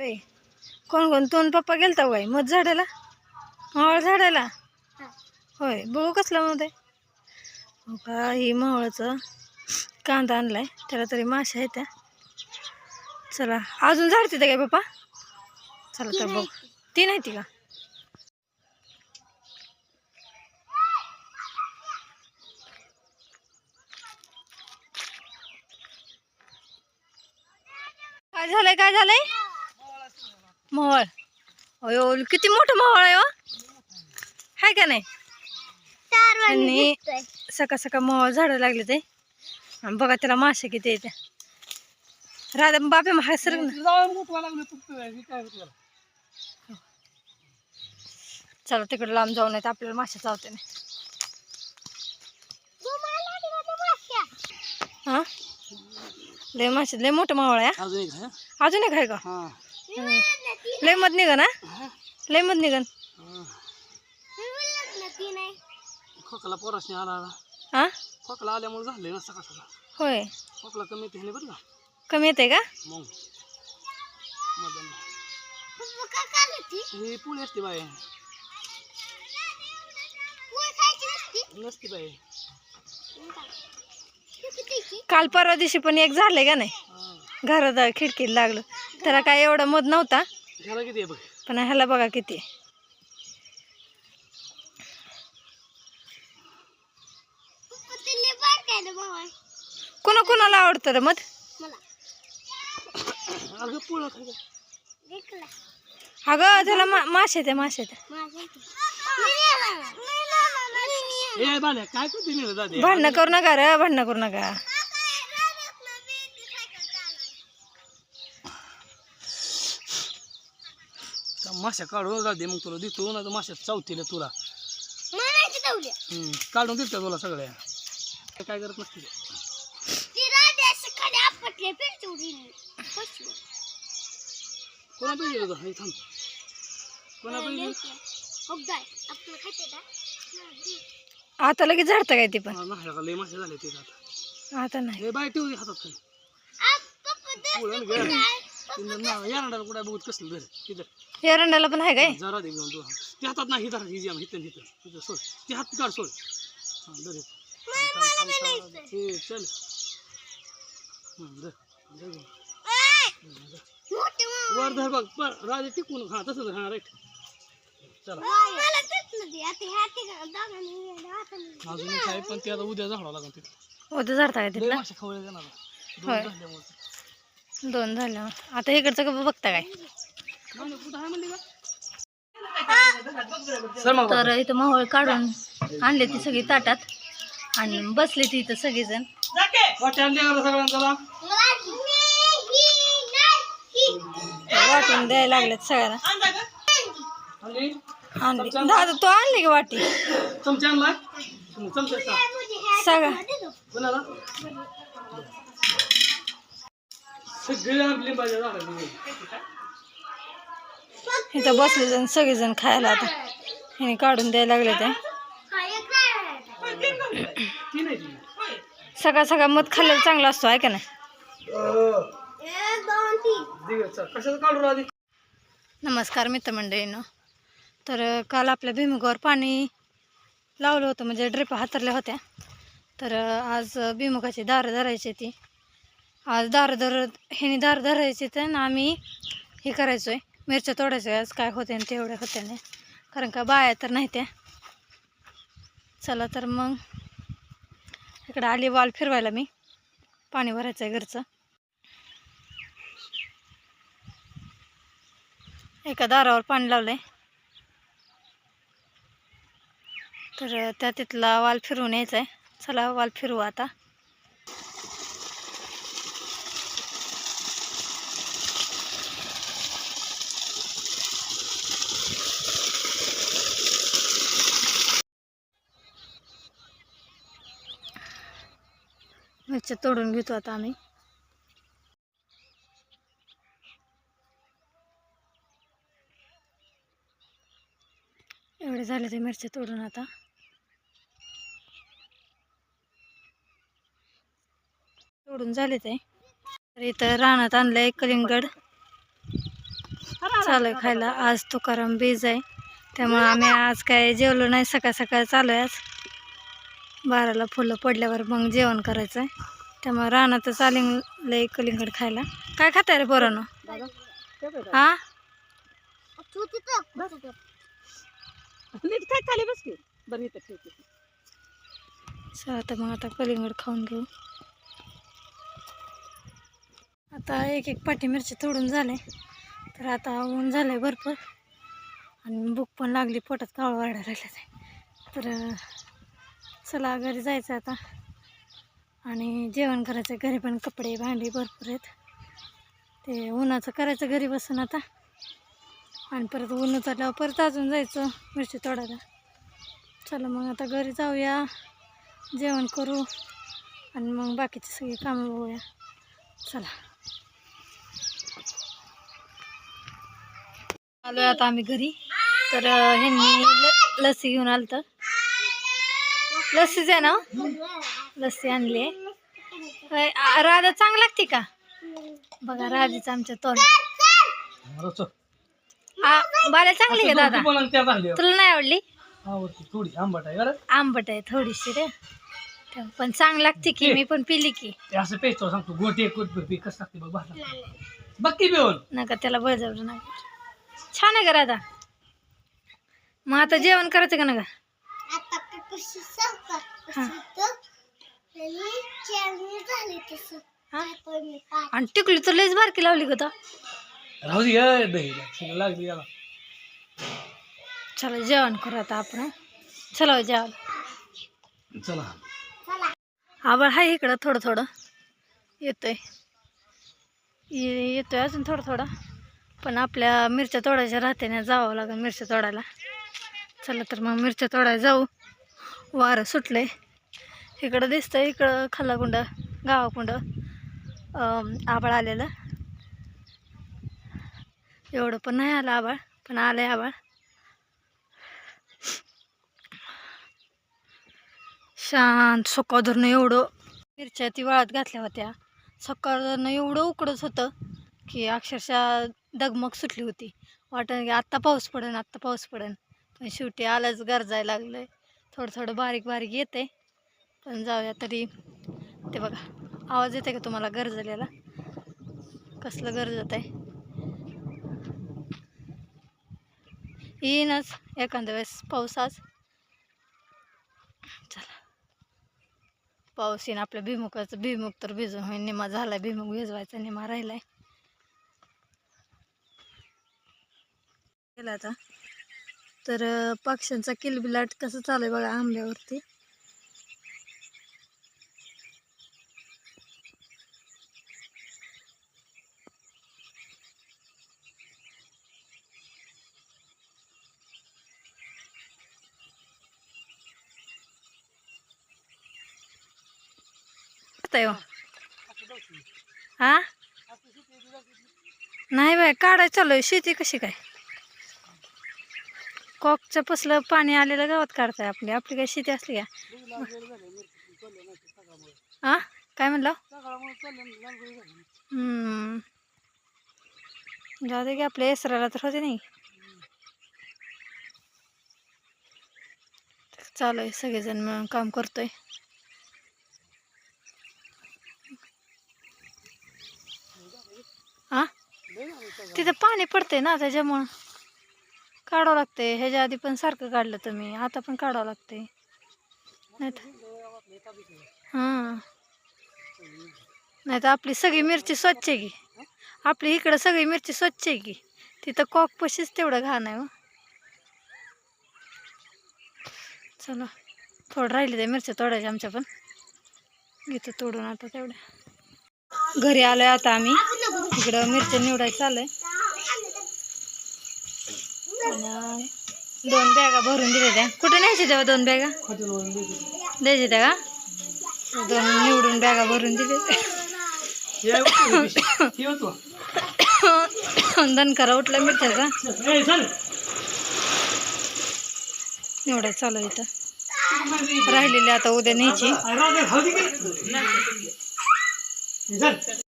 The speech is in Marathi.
होय कोण कोण? तोन पप्पा गेलता काय मध झाडाला? मावळ झाडाला? होय. बघू कसला मध आहे. हो का? ही मावळाचं कांदा आणलाय. त्याला तरी माशा आहेत त्या. चला. अजून झाड तिथं काय पप्पा? चला तर बघ. ती नाही ती का? काय झालंय? काय झालंय? मोहळ. अयो किती मोठं मोहळ आहे हो. हाय का नाही? आणि सकाळ सकाळ मोहळ झाडं लागले ते. आणि बघा त्याला मासे किती येते राधा बापे महाग सर चला तिकडे लांब जाऊन येते आपल्याला मासे चावते नाही. हा? लय मासे लय मोठं मावळ आहे अजून एक आहे. अजून एक आहे का? हा. लय मध निघन हा? लय मध निघन. खोकला पोराशने आला आला. हा? खोकला आल्यामुळे झालंय ना सकाळ सकाळ. होय. खोकला कमी येते बरं का? कमी येते का? मग. मदन ही पुळी असते बाय नसते? बाय काल परवा दिवशी पण एक झालंय का नाही? हा. घरात खिडकीला लागलं. त्याला काय एवढा मध नव्हता. ह्याला किती आहे बघ? पण ह्याला बघा किती आहे. कोणा कोणाला आवडतं रे मध? अगं पुळ खायचं अगं त्याला मा मासे ते मासे ते ए बाल्या काय करते मी दादे? भांडणं करू नका रे भांडणं करू नका. माश्या काढून दादे मग तुला देतो ना तर माश्या चावतील तुला. हम्म, काढून देतो तुला सगळ्या. ते काय करत नसते कोणा पाहिजे होतं हे थांब. कोणा पाहिजे आता लगेच झाडतं काय ते पण? नाही का लय मासे झाले ते आता. आता नाही. हे बाय ठेवली हातात खाली. यारंडाला कुठे बघत कसलं धर तिथं. एरंडाला पण आहे काय? जरा दे घेऊन तू. ते हातात नाही हिथं ही जाम हिथं हिथं हिथं सोड. ते हात काढ सोड. हा धर हे. थांब, थांब, थांब, थांब. हे चल. हं, धर. धर घेऊन. हं, धर. वर धर बघ पर राजे टिकून हा तसं धर हा राईट चला. अजून आहे पण ते आता उद्या झाडावं लागेल तिथं. उद्या झाडता काय लय तिथला? मासे खवळे देणार दोन होय. झाल्यामुळे दोन झालं. आता इकडचं का बघता काय? तर इथं मोहोळ काढून आणले ती सगळी ताटात. आणि बसले ती इथं सगळेजण. वाटून द्यायला लागलेत सगळ्यांना. आणली? दादा तो आणली की वाटी? सगळं. सगळे इथं बसले जण सगळेजण खायला आता. हिने काढून द्यायला लागले ते. ती नाही ती सकाळ सकाळ मध खाल्लेलं चांगलं असतो आहे का नाही? कशाचं काढू आधी नमस्कार मित्रमंडळीनं. तर अ, काल आपल्या भीमुगावर पाणी लावलं होतं म्हणजे ड्रिप हातरल्या होत्या. तर अ, आज अ, भुईमुगाची दारं धरायची ती. आज दार धर ह्यानी दार धरायची तर ना आम्ही हे करायचो आहे मिरच्या तोडायच्या आज काय होते आणि तेवढ्या होत्या नाही. कारण का बाया तर नाही त्या चला तर मग इकडं आली वाल फिरवायला मी. पाणी भरायचं आहे घरचं. एका दारावर पाणी लावलंय. तर त्या तिथला वाल फिरवून यायचा आहे चला वाल फिरवू आता. मिरच्या तोडून घेतो आता आम्ही. एवढे झाले ते मिरच्या तोडून आता. तोडून झाले ते. तर इथं रानात आणलंय कलिंगड. चालू खायला. आज तुकाराम बीज आहे. त्यामुळे आम्ही आज काय जेवलो नाही. सकाळ सकाळ चालू आहे आज. बाराला फुलं पडल्यावर मग जेवण करायचं आहे त्यामुळे रानातच आलिंग कलिंगड खायला. काय खाताय रे पोरानं? हा? नीट काय खाली बस की. बरं इथं ठेवते चला तर मग आता कलिंगड खाऊन घेऊ. आता एक एक पाटी मिरची तोडून झाले. तर आता ऊन झालंय भरपूर. आणि भूक पण लागली पोटात कावळ वाढायला तर चला घरी जायचं आता. आणि जेवण करायचं घरी पण कपडे भांडी भरपूर आहेत. ते उन्हाचं करायचं घरी बसून आता. आणि परत ऊन उतरल्यावर परत अजून जायचं मिरची तोडायला. चला मग आता घरी जाऊया. जेवण करू. आणि मग बाकीची सगळी कामं बघूया. चला. आलो आता आम्ही घरी. तर ह्यांनी ल लसी घेऊन आलं तर लस्सीच आहे ना? लस्सी आणली आहे. राधा चांग लागते का? बघा राधीचं आमच्या तोंड. आ, बाला चांगली आहे दादा? तुला नाही आवडली? थोडी आंबट आहे आंबट आहे थोडीशी रे. पण चांग लागते की मी पण पिली की. असं पेचतो सांगतो गोटे कसं लागते बघ बघ की नका त्याला बळजबरी नाही छान आहे का राधा? मग आता जेवण करायचं का नका? हा. हा? आणि टिकली तर लईच बारकी लावली का तो राहू दे दही लागली याला चला जेवण करू आता आपण चला जेवण चला आबाळ आहे इकडं थोडं थोडं. येतोय. ये- येतोय अजून थोडं थोडं. पण आपल्या मिरच्या तोडायच्या राहत्याने जावं लागेल मिरच्या तोडायला. चला तर मग मिरच्या तोडायला जाऊ. वारं सुटलं आहे इकडं दिसतं आहे इकडं खल्लाकुंड गावाकुंड. आबाळ आलेलं. एवढं पण नाही आलं आबाळ पण आलं आबाळ शांत सकाळ धरणं एवढं. मिरच्या ती वाळत घातल्या होत्या. सकाळ धरणं एवढं उकडत होतं की अक्षरशः दगमग सुटली होती. वाटत की आत्ता पाऊस पडेन आत्ता पाऊस पडेन. पण शेवटी आलंच गरजायला लागलं आहे थोडं थोडं बारीक बारीक येते पण जाऊया तरी. ते बघा आवाज येते का तुम्हाला गरजलेला? कसलं गरजत आहे? येईनच एखाद्या वेळेस पाऊस आज. चला. पाऊस येईन आपल्या भिमुखाचं भिमुख तर भिजून होईल निमा झालाय भिमुख भिजवायचा निमा राहिलाय. गेला आता. तर पक्ष्यांचा किलबिलाट कसं चालू आहे बघा आंब्यावरती. हो. हा. नाही बाय काढाय चालू आहे. शेती कशी काय? कॉकचं पसलं पाणी आलेलं गावात काढताय आपली. आपली काय शेती असली का? हा काय म्हणलं? हम्म. जाऊ दे की आपल्या इसराला तर होते नाही. चालू आहे सगळेजण मिळून काम करतोय. हा तिथं पाणी पडतंय ना त्याच्यामुळं. काढावं लागते ह्याच्या आधी पण सारखं काढलं तुम्ही. आता पण काढावं लागते नाही हां. नाही तर आपली सगळी मिरची स्वच्छ आहे की? आपली इकडं सगळी मिरची स्वच्छ आहे की? तिथं कॉक पशीच तेवढं घाण आहे हो. चला थोडं राहिले त्या मिरच्या तोडायच्या आमच्या पण. घेतो तोडून आता तेवढ्या. घरी आलोय आता आम्ही. इकडं मिरच्या निवडायचं चालू आहे दोन बॅगा भरून दिल्या त्या. कुठे न्यायच्या तेव्हा दोन बॅगा? द्यायचे त्या का? दोन निवडून बॅगा भरून दिले दणकरा उठला मिरच्याचा निवडायचं चालू आहे इथं. राहिलेली आता उद्या न्यायची.